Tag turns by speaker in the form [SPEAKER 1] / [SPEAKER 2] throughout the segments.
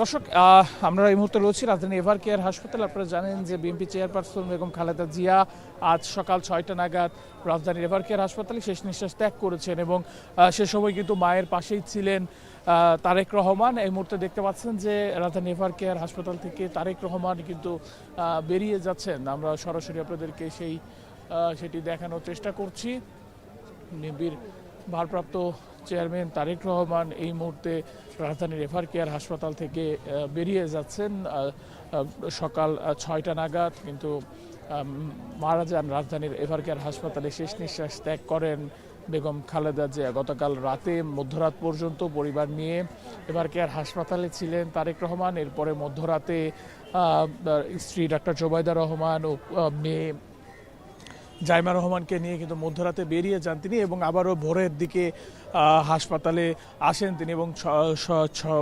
[SPEAKER 1] দর্শক আমরা এই মুহূর্তে রয়েছি রাজধানী এভার কেয়ার হাসপাতাল। আপনারা জানেন যে বিএনপি চেয়ারপারসন বেগম খালেদা জিয়া আজ সকাল ছয়টা নাগাদ রাজধানীর এভার কেয়ার হাসপাতালে শেষ নিঃশ্বাস ত্যাগ করেছেন এবং সে সময় কিন্তু মায়ের পাশেই ছিলেন তারেক রহমান। এই মুহূর্তে দেখতে পাচ্ছেন যে রাজধানী এভার কেয়ার হাসপাতাল থেকে তারেক রহমান কিন্তু বেরিয়ে যাচ্ছেন। আমরা সরাসরি আপনাদেরকে সেই সেটি দেখানোর চেষ্টা করছি। বিএনপির ভারপ্রাপ্ত চেয়ারম্যান তারেক রহমান এই মুহূর্তে রাজধানীর এফআর কেয়ার হাসপাতাল থেকে বেরিয়ে যাচ্ছেন। সকাল ছয়টা নাগাদ কিন্তু মারা যান রাজধানীর এফআর কেয়ার হাসপাতালে শেষ নিঃশ্বাস ত্যাগ করেন বেগম খালেদা জিয়া। গতকাল রাতে মধ্যরাত পর্যন্ত পরিবার নিয়ে এবার কেয়ার হাসপাতালে ছিলেন তারেক রহমান। এরপরে মধ্যরাতে স্ত্রী ডাক্তার জোবাইদা রহমান ও মেয়ে জাইমা রহমানকে নিয়ে কিন্তু মধ্যরাতে বেরিয়ে যান তিনি এবং আবারও ভোরের দিকে হাসপাতালে আসেন তিনি এবং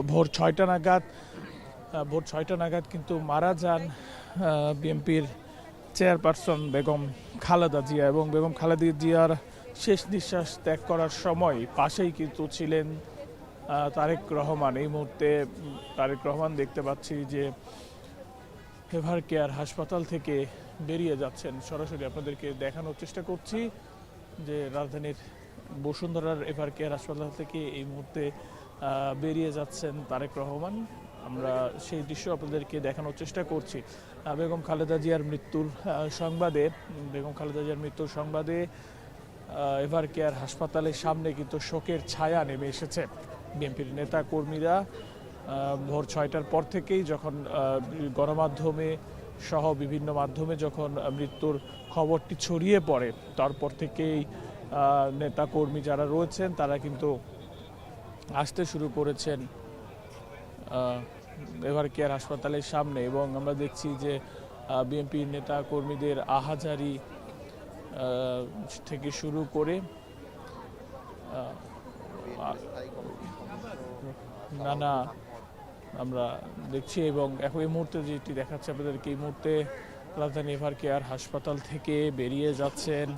[SPEAKER 1] ভোর ছয়টা নাগাদ ভোর ছয়টা নাগাদ কিন্তু মারা যান বিএনপির চেয়ারপারসন বেগম খালেদা জিয়া এবং বেগম খালেদা জিয়ার শেষ নিঃশ্বাস ত্যাগ করার সময় পাশেই কিন্তু ছিলেন তারেক রহমান। এই মুহূর্তে তারেক রহমান দেখতে পাচ্ছি যে এভার কেয়ার হাসপাতাল থেকে বেরিয়ে যাচ্ছেন। সরাসরি আপনাদেরকে দেখানোর চেষ্টা করছি যে রাজধানীর বসুন্ধরার এভার কেয়ার হাসপাতাল থেকে এই মুহূর্তে বেরিয়ে যাচ্ছেন তারেক রহমান। আমরা সেই দৃশ্য আপনাদেরকে দেখানোর চেষ্টা করছি। বেগম খালেদা জিয়ার মৃত্যুর সংবাদে, বেগম খালেদা জিয়ার মৃত্যুর সংবাদে এভার কেয়ার হাসপাতালের সামনে কিন্তু শোকের ছায়া নেমে এসেছে। বিএনপির নেতা কর্মীরা ভোর ছয়টার পর থেকেই যখন গণমাধ্যমে সহ বিভিন্ন মাধ্যমে যখন মৃত্যুর খবরটি ছড়িয়ে পড়ে, তারপর থেকেই নেতা কর্মী যারা রয়েছেন, তারা কিন্তু আসতে শুরু করেছেন এভার কেয়ার হাসপাতালের সামনে। এবং আমরা দেখছি যে বিএনপি নেতা কর্মীদের আহাজারি থেকে শুরু করে নানা আমরা দেখছি। এবং এখন এই মুহূর্তে যেটি দেখাচ্ছে আপনাদেরকে, এই মুহূর্তে রাজধানী এভার কেয়ার হাসপাতাল থেকে বেরিয়ে যাচ্ছেন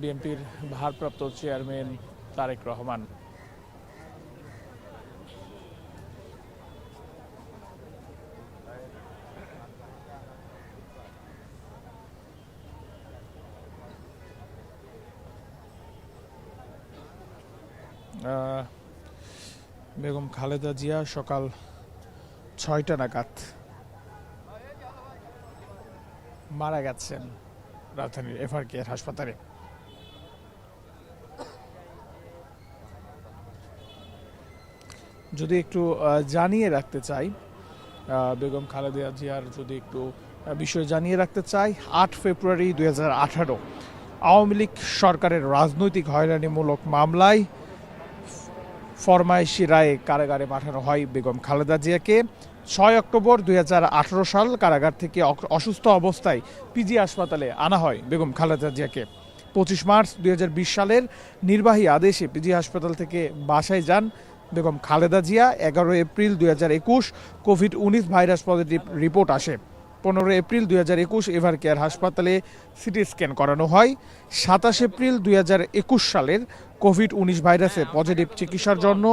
[SPEAKER 1] বিএনপির ভারপ্রাপ্ত চেয়ারম্যান তারেক রহমান। বেগম খালেদা জিয়া সকাল ছয়টা নাগাদ মারা গেছেন রাজধানীর এফআর কেয়ার হাসপাতালে। যদি একটু জানিয়ে রাখতে চাই বেগম খালেদা জিয়ার যদি একটু বিষয় জানিয়ে রাখতে চাই, আট ফেব্রুয়ারি দু হাজার আঠারো, আওয়ামী লীগ সরকারের রাজনৈতিক হয়রানিমূলক মামলায় ফরমাইশি রায়ে কারাগারে পাঠানো হয় বেগম খালেদা জিয়াকে। ছয় অক্টোবর দুই হাজার আঠারো সাল কারাগার থেকে অসুস্থ অবস্থায় পিজি হাসপাতালে আনা হয় বেগম খালেদা জিয়াকে। পঁচিশ মার্চ দুই হাজার বিশ সালের নির্বাহী আদেশে পিজি হাসপাতাল থেকে বাসায় যান বেগম খালেদা জিয়া এগারো এপ্রিল দুই হাজার একুশ কোভিড উনিশ ভাইরাস পজিটিভ রিপোর্ট আসে। পনেরো এপ্রিল দুই হাজার একুশ এভার কেয়ার হাসপাতালে সিটি স্ক্যান করানো হয়। সাতাশ এপ্রিল দুই হাজার একুশ সালের কোভিড উনিশ ভাইরাসের পজিটিভ চিকিৎসার জন্য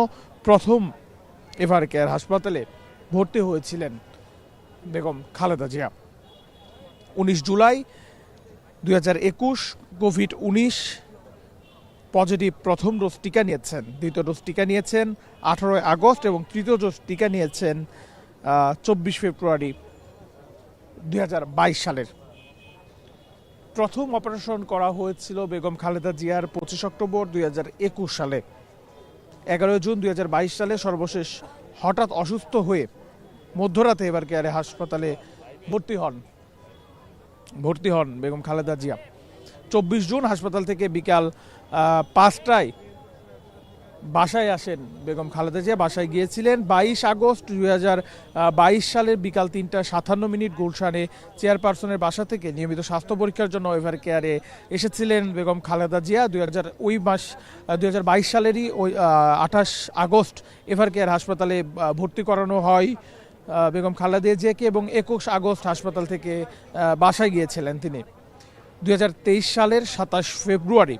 [SPEAKER 1] প্রথম এভার কেয়ার হাসপাতালে ভর্তি হয়েছিলেন বেগম খালেদা জিয়া। উনিশ জুলাই দুই হাজার একুশ কোভিড উনিশ পজিটিভ প্রথম ডোজ টিকা নিয়েছেন। দ্বিতীয় ডোজ টিকা নিয়েছেন আঠারোই আগস্ট এবং তৃতীয় ডোজ টিকা নিয়েছেন চব্বিশ ফেব্রুয়ারি দুই হাজার বাইশ সালের। প্রথম অপারেশন করা হয়েছিল বেগম খালেদা জিয়ার পঁচিশ অক্টোবর দুই হাজার একুশ সালে। এগারোই জুন দুই হাজার বাইশ সালে সর্বশেষ হঠাৎ অসুস্থ হয়ে মধ্যরাতে এবার কেয়ারে হাসপাতালে ভর্তি হন। ভর্তি হন বেগম খালেদা জিয়া। চব্বিশ জুন হাসপাতাল থেকে বিকাল পাঁচটায় বাসায় আসেন বেগম খালেদা জিয়া। বাসায় গিয়েছিলেন বাইশ আগস্ট দুই বাইশ সালের বিকাল তিনটা সাতান্ন মিনিট গুলশানে চেয়ারপারসনের বাসা থেকে নিয়মিত স্বাস্থ্য পরীক্ষার জন্য এভার কেয়ারে এসেছিলেন বেগম খালেদা জিয়া। দুই হাজার ওই মাস দুই হাজার বাইশ সালেরই ওই আঠাশ আগস্ট এভার কেয়ার হাসপাতালে ভর্তি করানো হয় বেগম খালেদা জিয়াকে এবং একুশ আগস্ট হাসপাতাল থেকে বাসায় গিয়েছিলেন তিনি। দুই হাজার তেইশ সালের সাতাশ ফেব্রুয়ারি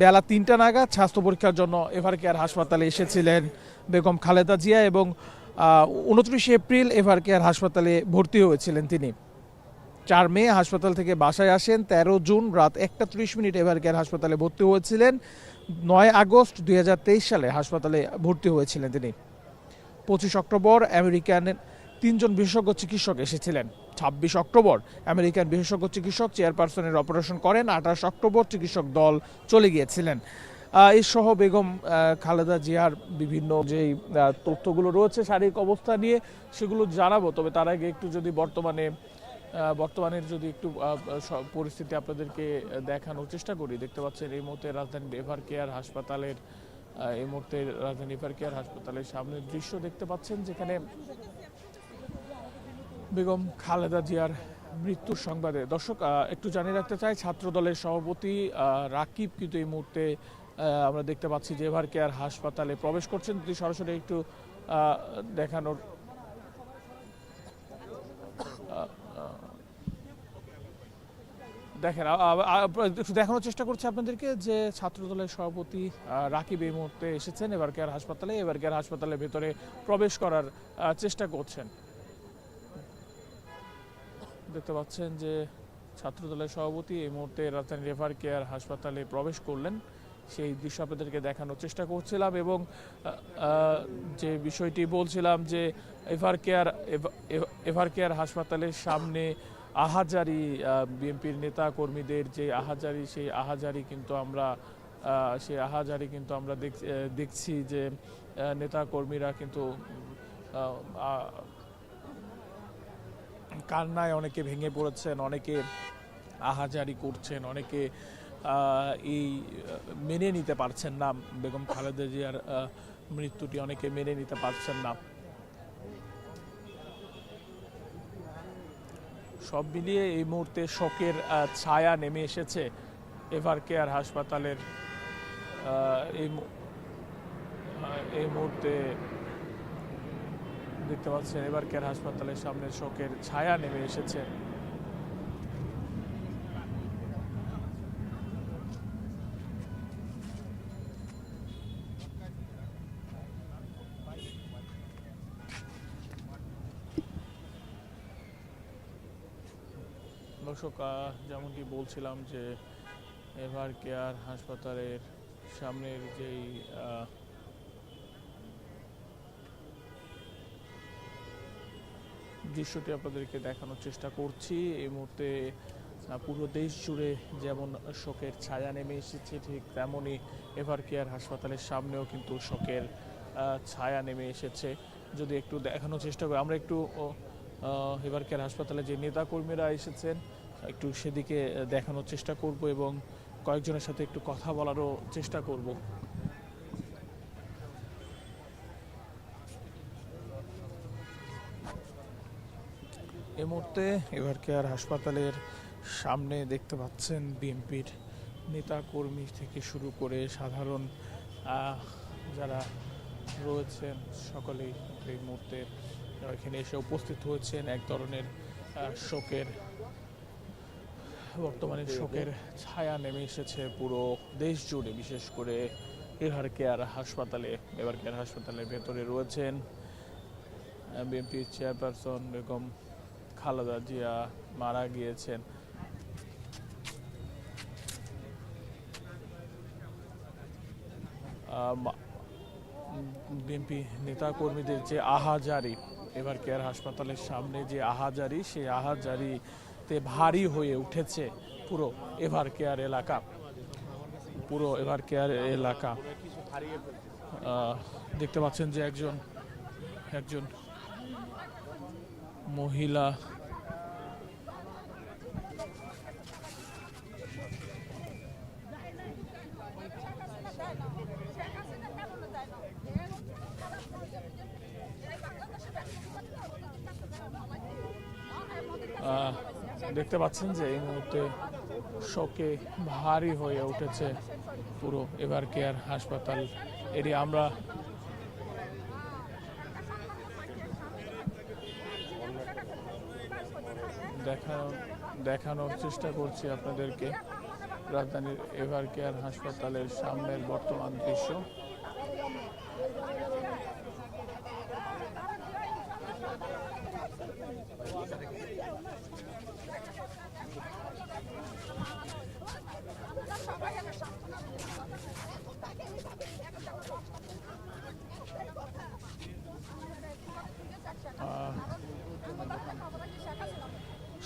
[SPEAKER 1] বেলা তিনটা নাগাদ স্বাস্থ্য পরীক্ষার জন্য এভার কেয়ার হাসপাতালে এসেছিলেন বেগম খালেদা জিয়া এবং উনত্রিশে এপ্রিল এভার কেয়ার হাসপাতালে ভর্তি হয়েছিলেন তিনি। চার মে হাসপাতাল থেকে বাসায় আসেন, তেরো জুন রাত একটা ত্রিশ মিনিট এভার কেয়ার হাসপাতালে ভর্তি হয়েছিলেন, নয় আগস্ট দুই হাজার তেইশ সালে হাসপাতালে ভর্তি হয়েছিলেন তিনি। পঁচিশ অক্টোবর আমেরিকান তিনজন বিশেষজ্ঞ চিকিৎসক এসেছিলেন। ছাব্বিশ অক্টোবর আমেরিকান বিশেষজ্ঞ চিকিৎসক চেয়ারপারসনের অপারেশন করেন। আঠাশ অক্টোবর চিকিৎসক দল চলে গিয়েছিলেন। এই সহ বেগম খালেদা জিয়ার বিভিন্ন যেই তথ্যগুলো রয়েছে, শারীরিক অবস্থা নিয়ে সেগুলো জানাব। তবে তার আগে একটু যদি বর্তমানে বর্তমানের যদি একটু পরিস্থিতি আপনাদেরকে দেখানোর চেষ্টা করি। দেখতে পাচ্ছেন, এই মুহূর্তে রাজধানী এভার কেয়ার হাসপাতালের এই মুহূর্তে রাজধানী এভার কেয়ার হাসপাতালের সামনের দৃশ্য দেখতে পাচ্ছেন, যেখানে বেগম খালেদা জিয়ার মৃত্যুর সংবাদে। দর্শক একটু জানিয়ে রাখতে চাই ছাত্র দলের সভাপতি রাকিব কিন্তু এই মুহূর্তে আমরা দেখতে পাচ্ছি যে এভার কেয়ার হাসপাতালে প্রবেশ করছেন। যদি সরাসরি একটু দেখানোর দেখেন একটু দেখানোর চেষ্টা করছি আপনাদেরকে যে ছাত্র দলের সভাপতি রাকিব এই মুহূর্তে এসেছেন এবার কেয়ার হাসপাতালে। এবার কেয়ার হাসপাতালের ভেতরে প্রবেশ করার চেষ্টা করছেন। দেখতে পাচ্ছেন যে ছাত্র দলের সভাপতি এই মুহূর্তে রাজধানী রেভার কেয়ার হাসপাতালে প্রবেশ করলেন। সেই দৃশ্য আপনাদেরকে দেখানোর চেষ্টা করছিলাম এবং যে বিষয়টি বলছিলাম যে এভার কেয়ার এভা- এভা- এভার কেয়ার হাসপাতালের সামনে আহাজারি বিএনপির নেতা কর্মীদের যে আহাজারি, সেই আহাজারি কিন্তু আমরা সেই আহাজারি কিন্তু আমরা দেখ- দেখছি যে নেতা কর্মীরা কিন্তু কান্নায় অনেকে ভেঙে পড়েছেন, অনেকে আহাজারি করছেন, অনেকে এই, মেনে নিতে পারছেন না। বেগম খালেদা জিয়ার মৃত্যুটি অনেকে মেনে নিতে পারছেন না। সব মিলিয়ে এই মুহূর্তে শোকের ছায়া নেমে এসেছে এভার কেয়ার হাসপাতালের এই মুহূর্তে দেখতে পাচ্ছেন, এবার কেয়ার হাসপাতালের সামনে শোকের ছায়া নেমে এসেছে। দর্শক যেমনটি বলছিলাম যে এভার কেয়ার হাসপাতালের সামনের যেই দৃশ্যটি আপনাদেরকে দেখানোর চেষ্টা করছি। এই মুহূর্তে পুরো দেশ জুড়ে যেমন শোকের ছায়া নেমে এসেছে, ঠিক তেমনই এভার কেয়ার হাসপাতালের সামনেও কিন্তু শোকের ছায়া নেমে এসেছে। যদি একটু দেখানোর চেষ্টা করি, আমরা একটু এভার কেয়ার হাসপাতালে যে নেতা কর্মীরা এসেছেন, একটু সেদিকে দেখানোর চেষ্টা করব এবং কয়েকজনের সাথে একটু কথা বলারও চেষ্টা করব। এই মুহূর্তে এবার কেয়ার হাসপাতালের সামনে দেখতে পাচ্ছেন বিএনপির নেতা কর্মী থেকে শুরু করে সাধারণ যারা রয়েছেন সকলেই এই মুহূর্তে এখানে এসে উপস্থিত হয়েছেন। এক ধরনের শোকের, বর্তমানে শোকের ছায়া নেমে এসেছে পুরো দেশ জুড়ে, বিশেষ করে এভার কেয়ার হাসপাতালে এভার কেয়ার হাসপাতালের ভেতরে রয়েছেন বিএনপির চেয়ারপারসন বেগম খালেদা জিয়া মারা গিয়েছেন। বিএনপি নেতা কর্মীদের যে আহাজারি, এবার কেয়ার হাসপাতালের সামনে যে আহাজারি, সেই আহাজারিতে ভারী হয়ে উঠেছে পুরো এভার কেয়ার এলাকা। পুরো এভার কেয়ার এলাকা। দেখতে পাচ্ছেন যে একজন একজন মহিলা। দেখতে পাচ্ছেন যে এই মুহূর্তে শোকে ভারী হয়ে উঠেছে পুরো এবার কেয়ার হাসপাতাল এটি আমরা দেখা দেখানোর চেষ্টা করছি আপনাদেরকে। রাজধানীর এভার কেয়ার হাসপাতালের সামনের বর্তমান দৃশ্য আহ,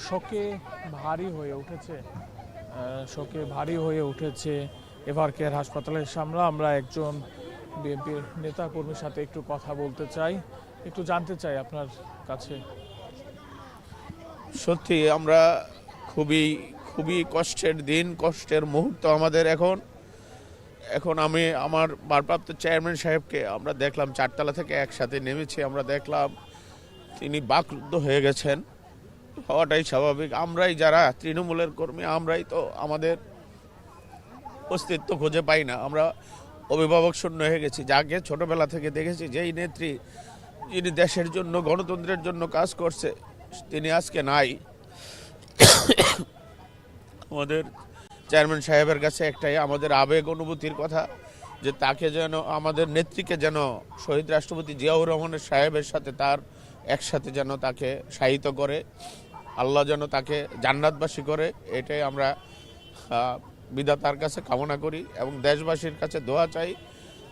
[SPEAKER 1] শোকে ভারী হয়ে উঠেছে শোকে ভারী হয়ে উঠেছে। এভার কেয়ার হাসপাতালের সামনে আমরা একজন বিএনপির নেতা কর্মীর সাথে একটু কথা বলতে চাই। একটু জানতে চাই আপনার কাছে।
[SPEAKER 2] সত্যি, আমরা খুবই খুবই কষ্টের দিন, কষ্টের মুহূর্ত আমাদের এখন। এখন আমি আমার ভারপ্রাপ্ত চেয়ারম্যান সাহেবকে আমরা দেখলাম, চারতলা থেকে একসাথে নেমেছি, আমরা দেখলাম তিনি বাকরুদ্ধ হয়ে গেছেন। হওয়াটাই স্বাভাবিক। আমরাই যারা তৃণমূলের কর্মী, আমরাই তো আমাদের অস্তিত্ব খুঁজে পাই না। আমরা অভিভাবক শূন্য হয়ে গেছি। যাকে ছোটবেলা থেকে দেখেছি, যেই নেত্রী যিনি দেশের জন্য, গণতন্ত্রের জন্য কাজ করছে, তিনি আজকে নাই। আমাদের চেয়ারম্যান সাহেবের কাছে একটাই আমাদের আবেগ অনুভূতির কথা, যে তাকে যেন, আমাদের নেত্রীকে যেন শহীদ রাষ্ট্রপতি জিয়াউর রহমানের সাহেবের সাথে তার একসাথে যেন তাকে শায়িত করে, আল্লাহ যেন তাকে জান্নাতবাসী করে, এটাই আমরা বিধাতার কাছে কামনা করি এবং দেশবাসীর কাছে দোয়া চাই।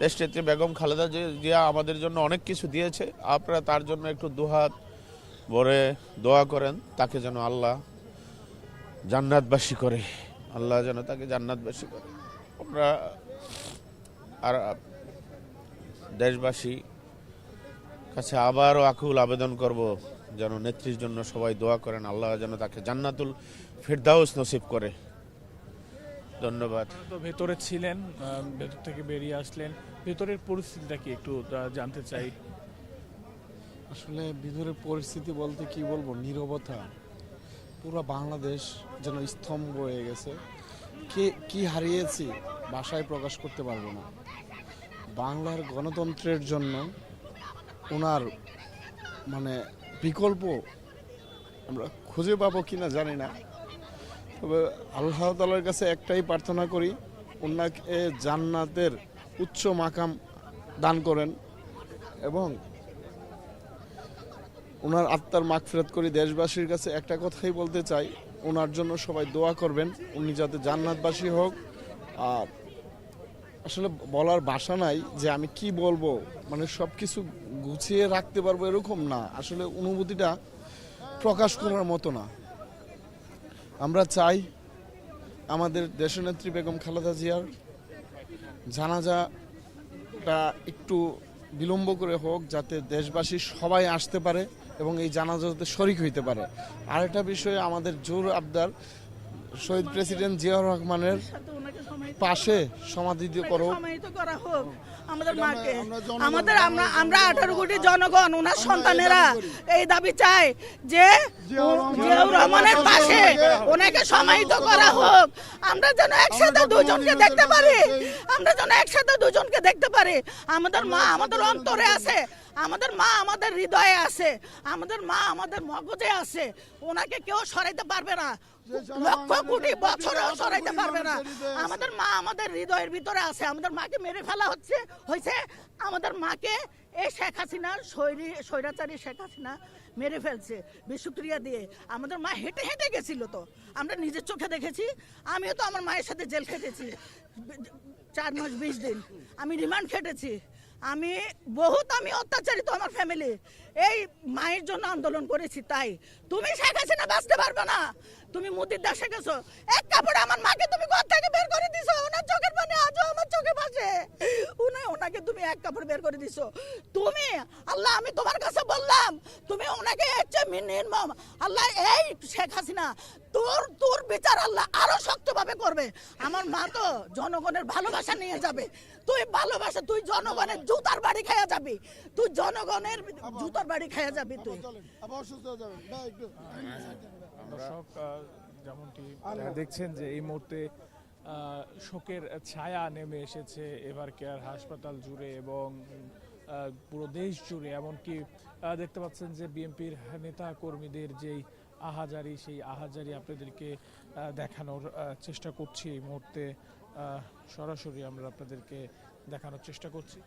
[SPEAKER 2] দেশনেত্রী বেগম খালেদা জিয়া আমাদের জন্য অনেক কিছু দিয়েছে। আপনারা তার জন্য একটু দুহাত ভরে দোয়া করেন, তাকে যেন আল্লাহ জান্নাতবাসী করে। আল্লাহ যেন তাকে জান্নাতবাসী করে। আমরা আর দেশবাসী কাছে আবারও আকুল আবেদন করব যেন নেত্রীর জন্য সবাই দোয়া করেন আল্লাহ যেন তাকে জান্নাতুল ফিরদাউস নসিব করে। ধন্যবাদ।
[SPEAKER 1] তো ভেতরে ছিলেন ভেতর থেকে বেরিয়ে আসলেন। ভেতরের পরিস্থিতিটা কি একটু জানতে চাই।
[SPEAKER 3] আসলে ভিতরের পরিস্থিতি বলতে কি বলব? নীরবতা। পুরো বাংলাদেশ যেন স্তম্ভ হয়ে গেছে। কে কি হারিয়েছি ভাষায় প্রকাশ করতে পারব না। বাংলার গণতন্ত্রের জন্য ওনার মানে বিকল্প আমরা খুঁজে পাবো কি না জানি না। তবে আল্লাহ তালার কাছে একটাই প্রার্থনা করি, ওনাকে জান্নাতের উচ্চ মাকাম দান করেন এবং ওনার আত্মার মাগফিরাত করি। দেশবাসীর কাছে একটা কথাই বলতে চাই, ওনার জন্য সবাই দোয়া করবেন, উনি যাতে জান্নাতবাসী হোক, আর আসলে বলার বাসা নাই যে আমি কি বলব মানে সব কিছু গুছিয়ে রাখতে পারব এরকম না। আসলে অনুভূতিটা প্রকাশ করার মতো না। আমরা চাই আমাদের দেশনেত্রী বেগম খালেদা জিয়ার জানাজাটা একটু বিলম্ব করে হোক, যাতে দেশবাসী সবাই আসতে পারে এবং এই জানাজাতে শরিক হইতে পারে। আরেকটা বিষয়ে আমাদের জোর আবদার শহীদ প্রেসিডেন্ট জিয়াউর রহমানের পাশে সমাধিত করো।
[SPEAKER 4] করা হোক আমাদের মাকে।
[SPEAKER 3] আমরা
[SPEAKER 4] আমাদের আমরা
[SPEAKER 3] আমরা
[SPEAKER 4] আমরা আঠারো কোটি জনগণ ওনার সন্তানেরা এই দাবি চাই যে
[SPEAKER 3] জিয়াউর
[SPEAKER 4] রহমানের পাশে ওনাকে সমাহিত করা হোক। আমরা যেন একসাথে দুজনকে দেখতে পারি। আমরা যেন একসাথে দুজনকে দেখতে পারি। আমাদের মা আমাদের অন্তরে আছে। আমাদের মা আমাদের হৃদয়ে আছে আমাদের মা আমাদের মগজে আছে ওনাকে কেউ সরাইতে পারবে না। লক্ষ কোটি বছরেও সরাইতে পারবে না। আমাদের মা আমাদের হৃদয়ের ভিতরে আছে আমাদের মাকে মেরে ফেলা হচ্ছে হয়েছে আমাদের মাকে এই শেখ হাসিনা শৈরী স্বৈরাচারী শেখ হাসিনা মেরে ফেলছে বিষক্রিয়া দিয়ে। আমাদের মা হেঁটে হেঁটে গেছিল তো আমরা নিজের চোখে দেখেছি আমিও তো আমার মায়ের সাথে জেল খেটেছি চার মাস বিশ দিন আমি রিমান্ড খেটেছি। আমি, বহুত আমি অত্যাচারিত আমার ফ্যামিলি এই মায়ের জন্য আন্দোলন করেছি, তাই। তুমি শেখ হাসিনা বাঁচতে পারবে না। তুমি মুদির দেশে গেছো। এক কাপড়ে আমার মাকে তুমি ঘর থেকে বের করে দিছো। ওনার চোখের পানি আজও আমার চোখে ভাসে উনি ওনাকে তুমি এক কাপড় বের করে দিছো। তুমি, আল্লাহ, আমি তোমার কাছে বললাম, তুমি ওনাকে হচ্ছে নির্মম আল্লাহ, এই শেখ হাসিনা, তোর তোর বিচার আল্লাহ আরও শক্তভাবে করবে আমার মা তো জনগণের ভালোবাসা নিয়ে যাবে। তুই ভালোবাসা তুই জনগণের জুতার বাড়ি খাইয়া যাবি। তুই জনগণের জুতার বাড়ি খাইয়া যাবি তুই।
[SPEAKER 1] দর্শক যেমনটি দেখছেন যে এই মুহূর্তে শোকের ছায়া নেমে এসেছে এবার কেয়ার হাসপাতাল জুড়ে এবং আহ, পুরো দেশ জুড়ে। এমনকি আহ, দেখতে পাচ্ছেন যে বিএনপির নেতা কর্মীদের যেই আহাজারি সেই আহাজারি আপনাদেরকে দেখানোর চেষ্টা করছি এই মুহূর্তে। সরাসরি আমরা আপনাদেরকে দেখানোর চেষ্টা করছি।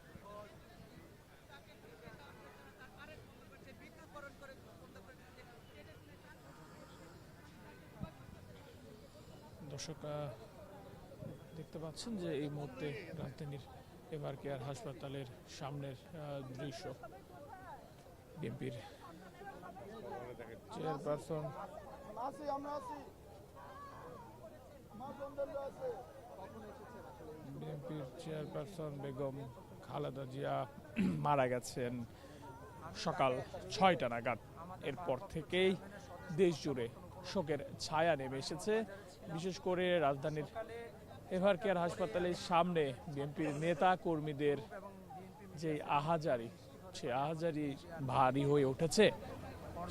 [SPEAKER 1] দর্শক দেখতে পাচ্ছেন যে এই মুহূর্তে রাজধানীর এভার কেয়ার হাসপাতালের সামনের দৃশ্য। বিএনপির চেয়ারপারসন বিএনপির চেয়ারপারসন বেগম খালেদা জিয়া মারা গেছেন সকাল ছয়টা নাগাদ। এরপর থেকেই দেশ জুড়ে শোকের ছায়া নেমে এসেছে। বিশেষ করে রাজধানীর এভার কেয়ার হাসপাতালের সামনে বিএনপির নেতা কর্মীদের যে আহাজারি, সে আহাজারি ভারী হয়ে উঠেছে।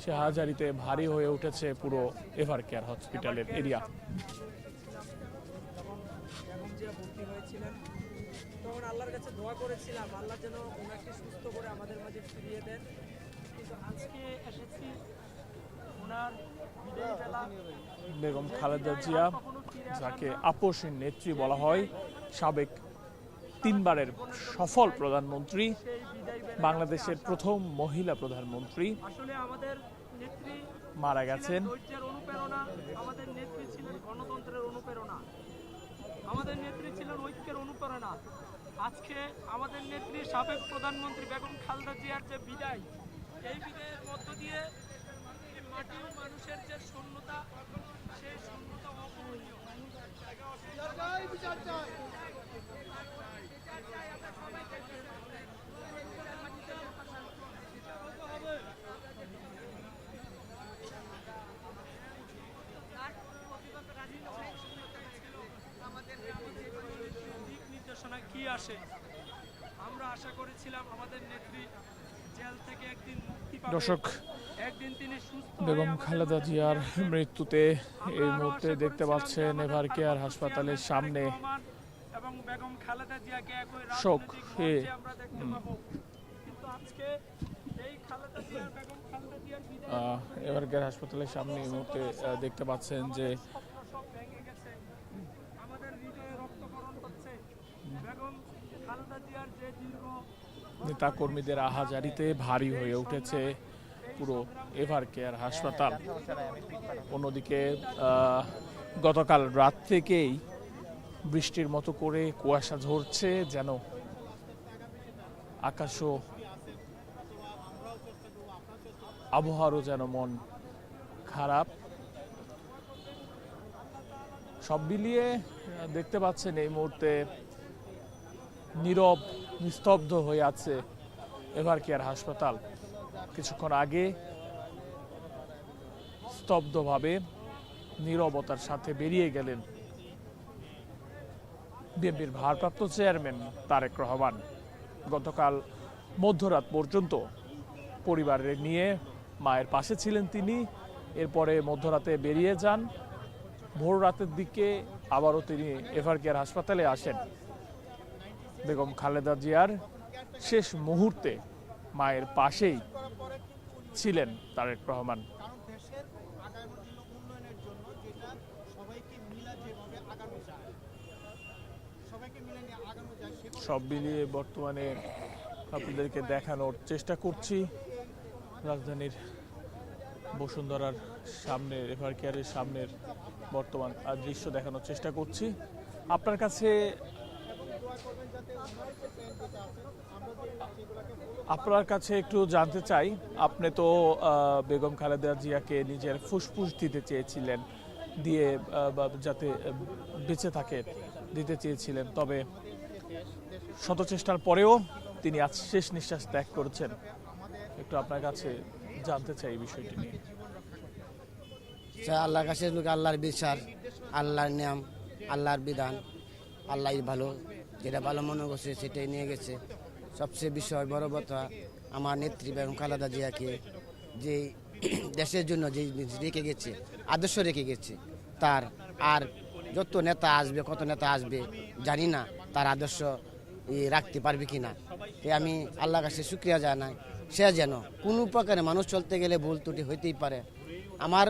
[SPEAKER 1] সে আহাজারিতে ভারী হয়ে উঠেছে পুরো এভার কেয়ার হসপিটালের এরিয়া।
[SPEAKER 5] হয়েছিলেন তখন আল্লাহর কাছে দোয়া করেছিলাম আল্লাহ যেন ওনাকে সুস্থ করে আমাদের মাঝে ফিরিয়ে দেন। কিন্তু আজকে এসেছি ওনার
[SPEAKER 1] বেগম খালেদা জিয়া যাকে আপোষের নেত্রী বলা হয় সাবেক তিনবারের সফল প্রধানমন্ত্রী বাংলাদেশের প্রথম মহিলা প্রধানমন্ত্রী।
[SPEAKER 5] আসলে আমাদের নেত্রী
[SPEAKER 1] মারা গেছেন।
[SPEAKER 5] অনুপ্রেরণা আমাদের নেত্রী ছিলেন গণতন্ত্রের অনুপ্রেরণা। আমাদের নেত্রী ছিলেন ঐক্যের অনুপ্রেরণা। আজকে আমাদের নেত্রী সাবেক প্রধানমন্ত্রী বেগম খালদা জিয়ার যে বিদায়, এই বিদায়ের মধ্য দিয়ে মাটির মানুষের যে শূন্যতা, সেই শূন্যতা অপূরণীয় দিক নির্দেশনা কি আসে আমরা আশা আমাদের নেত্রী জেল থেকে একদিন মুক্তি পাবে।
[SPEAKER 1] দর্শক বেগম খালেদা জিয়ার মৃত্যুতে এই মুহূর্তে দেখতে পাচ্ছেন এভার কেয়ার হাসপাতালের সামনে।
[SPEAKER 5] এবং বেগম খালেদা জিয়াকে একই
[SPEAKER 1] শোক, এ,
[SPEAKER 5] আমরা দেখতে পাবো। কিন্তু আজকে এই খালেদা জিয়ার বেগম খালেদা জিয়ার
[SPEAKER 1] আহ, এভার কেয়ার হাসপাতালের সামনে এই মুহূর্তে দেখতে পাচ্ছেন যে
[SPEAKER 5] আমাদের হৃদয়ে রক্তকরণ হচ্ছে। বেগম খালেদা জিয়ার যে দীর্ঘ
[SPEAKER 1] নেতা কর্মীদের আহাজারিতে ভারী হয়ে উঠেছে পুরো এভার কেয়ার হাসপাতাল। অন্যদিকে গতকাল রাত থেকেই বৃষ্টির মতো করে কুয়াশা ঝরছে যেন আকাশও, আবহাওয়ারও যেন মন খারাপ। সব মিলিয়ে দেখতে পাচ্ছেন এই মুহূর্তে নীরব নিস্তব্ধ হয়ে আছে এভার কেয়ার হাসপাতাল। কিছুক্ষণ আগে স্তব্ধভাবে নীরবতার সাথে বেরিয়ে গেলেন বিএনপির ভারপ্রাপ্ত চেয়ারম্যান তারেক রহমান। গতকাল মধ্যরাত পর্যন্ত পরিবারের নিয়ে মায়ের পাশে ছিলেন তিনি। এরপরে মধ্যরাতে বেরিয়ে যান। ভোর রাতের দিকে আবারও তিনি এভার কেয়ার হাসপাতালে আসেন। বেগম খালেদা জিয়ার শেষ মুহূর্তে মায়ের পাশেই ছিলেন তারেক রহমান। সব মিলিয়ে বর্তমানে আপনাদেরকে দেখানোর চেষ্টা করছি। রাজধানীর বসুন্ধরার সামনে রেফার কেয়ারের সামনের বর্তমান দৃশ্য দেখানোর চেষ্টা করছি। আপনার কাছে আপনার কাছে একটু জানতে চাই, আপনি তো বেগম খালেদা জিয়াকে নিজের ফুসফুস দিতে চেয়েছিলেন, দিয়ে যাতে বেঁচে থাকে, দিতে চেয়েছিলেন, তবে শত চেষ্টার পরেও তিনি আজ শেষ নিঃশ্বাস ত্যাগ করেছেন। একটু আপনার কাছে জানতে চাই এই বিষয়টি নিয়ে।
[SPEAKER 6] আল্লাহর কাছে আল্লাহর বিচার, আল্লাহর নিয়ম, আল্লাহর বিধান, আল্লাহই ভালো। যেটা ভালো মনে করছে সেটাই নিয়ে গেছে। সবচেয়ে বিষয় বড় কথা আমার নেত্রী বেগম খালেদা জিয়াকে যে দেশের জন্য যে রেখে গেছে, আদর্শ রেখে গেছে, তার আর যত নেতা আসবে, কত নেতা আসবে জানি না তার আদর্শ রাখতে পারবে কি না এ আমি আল্লাহর কাছে শুক্রিয়া জানাই। সে যেন কোনো প্রকারে মানুষ চলতে গেলে ভুল ত্রুটি হইতেই পারে। আমার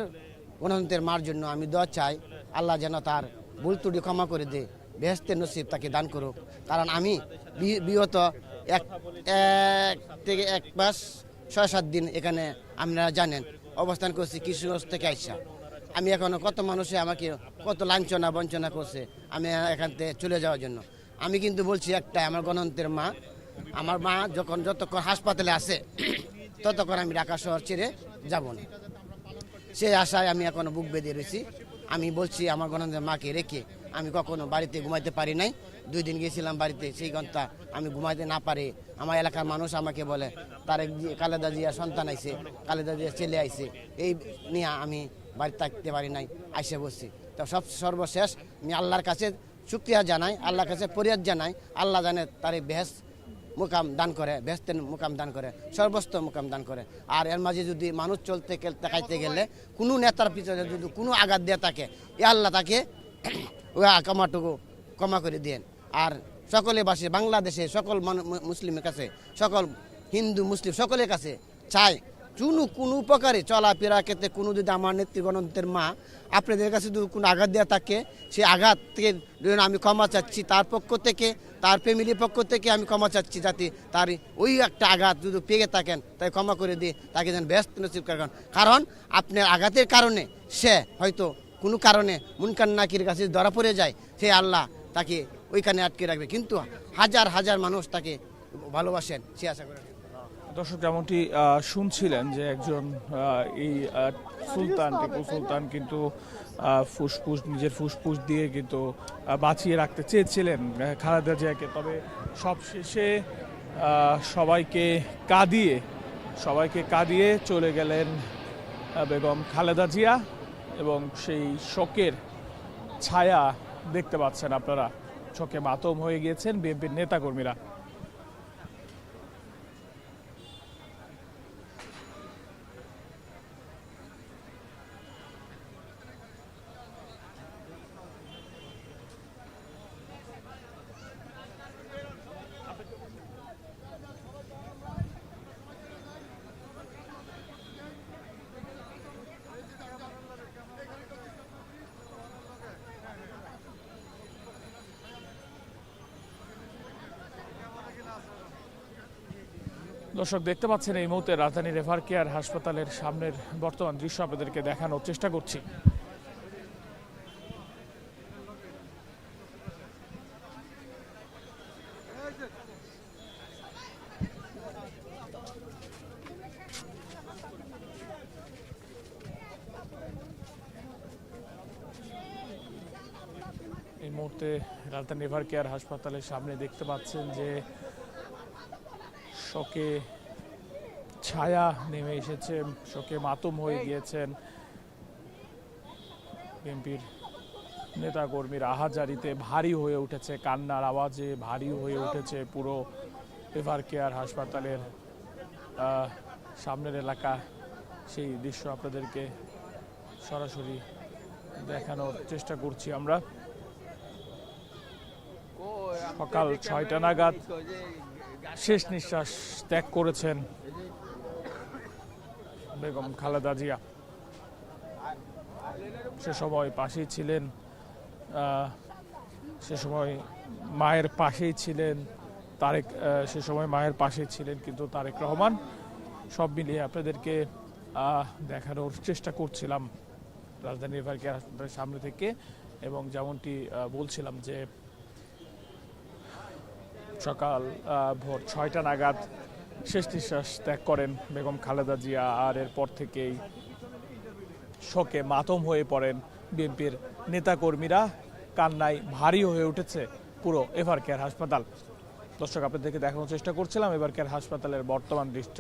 [SPEAKER 6] গণতন্ত্রের মার জন্য আমি দোয়া চাই, আল্লাহ যেন তার ভুল ত্রুটি ক্ষমা করে দে। বেহেস্তের নসিব তাকে দান করুক। কারণ আমি বি- বিগত এক এক থেকে এক মাস ছয়, সাত দিন এখানে আপনারা জানেন, অবস্থান করছি কৃষ্ণগঞ্জ থেকে আইসা। আমি এখনও কত মানুষে আমাকে কত লাঞ্ছনা বঞ্চনা করছে আমি এখান থেকে চলে যাওয়ার জন্য। আমি কিন্তু বলছি একটা আমার গণতন্ত্রের মা। আমার মা যখন যতক্ষণ হাসপাতালে আছে, ততক্ষণ আমি ঢাকা শহর ছেড়ে যাব না। সেই আশায় আমি এখনও বুক বেঁধে রয়েছি। আমি বলছি আমার গণন্তের মাকে রেখে আমি কখনো বাড়িতে ঘুমাইতে পারি নাই। দুই দিন গিয়েছিলাম বাড়িতে, সেই ঘণ্টা আমি ঘুমাইতে না পারি। আমার এলাকার মানুষ আমাকে বলে, তারেক কালেদা জিয়া সন্তান আইছে, কালেদা জিয়া ছেলে আইছে। এই নিয়ে আমি বাড়িতে থাকতে পারি নাই, আইসে বসছি। তো সব সর্বশেষ আমি আল্লাহর কাছে শুক্রিয়া জানাই, আল্লাহর কাছে ফরিয়াদ জানাই। আল্লাহ জানে তার বেহেস মুকাম দান করে ব্যস্তের মুকাম দান করে, সর্বস্ত মুকাম দান করে। আর এর মাঝে যদি মানুষ চলতে, খেলতে, খাইতে গেলে কোনো নেতার পিছনে যদি কোনো আঘাত দিয়ে থাকে, এ আল্লাহ তাকে ওই ক্ষমাটুকু, ক্ষমা করে দেন। আর সকলে বাসে, বাংলাদেশে সকল মুসলিমের কাছে, সকল হিন্দু, মুসলিম সকলের কাছে চাই। কোনো কোনো উপকারে চলাফেরা ক্ষেত্রে কোনো যদি আমার নেত্রী গণতন্ত্রের মা আপনাদের কাছে যদি কোনো আঘাত দেওয়া থাকে সেই আঘাত থেকে আমি ক্ষমা চাচ্ছি, তার পক্ষ থেকে, তার ফ্যামিলির পক্ষ থেকে আমি ক্ষমা চাচ্ছি যাতে তার ওই একটা আঘাত যদি পেয়ে থাকেন, তাই ক্ষমা করে দিয়ে তাকে যেন ব্যস্ত নসিব করেন কারণ আপনার আঘাতের কারণে সে হয়তো কোনো কারণে মুনকান নাকির কাছে ধরা পড়ে যায়, সে আল্লাহ তাকে ওইখানে আটকে রাখবে। কিন্তু হাজার হাজার মানুষ তাকে ভালোবাসেন, সে আশা করে।
[SPEAKER 1] দর্শক, যেমনটি শুনছিলেন যে একজন এই সুলতান টিপু সুলতান কিন্তু ফুসফুস, নিজের ফুসফুস দিয়ে কিন্তু বাঁচিয়ে রাখতে চেয়েছিলেন খালেদা জিয়াকে। তবে সব শেষে সবাইকে কাঁদিয়ে সবাইকে কাঁদিয়ে চলে গেলেন বেগম খালেদা জিয়া। এবং সেই শোকের ছায়া দেখতে পাচ্ছেন আপনারা। শোকে মাতম হয়ে গিয়েছেন বিএনপির নেতাকর্মীরা। দর্শক, দেখতে পাচ্ছেন এই মুহূর্তে রাজধানী রেভার কেয়ার হাসপাতালের সামনের বর্তমান দৃশ্য আপনাদেরকে দেখানোর চেষ্টা করছি। এই মুহূর্তে রাজধানী রেভার কেয়ার হাসপাতালের সামনে দেখতে পাচ্ছেন যে শোকে ছায়া নেমে এসেছে, শোকে মাতম হয়ে গিয়েছেন বিএনপির নেতাকর্মীর। আহাজারিতে ভারী হয়ে উঠেছে কান্নার আওয়াজে, ভারী হয়ে উঠেছে পুরো এভার কেয়ার হাসপাতালের সামনের এলাকা। সেই দৃশ্য আপনাদেরকে সরাসরি দেখানোর চেষ্টা করছি আমরা। সকাল ছয়টা নাগাদ শেষ নিঃশ্বাস ত্যাগ করেছেন বেগম খালেদা জিয়া। সে সময় পাশেই ছিলেন সে সময় মায়ের পাশেই ছিলেন, তারেক সে সময় মায়ের পাশেই ছিলেন কিন্তু তারেক রহমান। সব মিলিয়ে আপনাদেরকে দেখানোর চেষ্টা করছিলাম রাজধানী রিভার হাসপাতালের সামনে থেকে এবং যেমনটি বলছিলাম যে সকাল ভোর ছয়টা নাগাদ শেষ নিঃশ্বাস ত্যাগ করেন বেগম খালেদা জিয়া আর এরপর থেকেই শোকে মাতম হয়ে পড়েন বিএনপির নেতাকর্মীরা। কান্নায় ভারী হয়ে উঠেছে পুরো এভার কেয়ার হাসপাতাল। দর্শক, আপনাদেরকে দেখানোর চেষ্টা করছিলাম এভার কেয়ার হাসপাতালের বর্তমান দৃশ্য।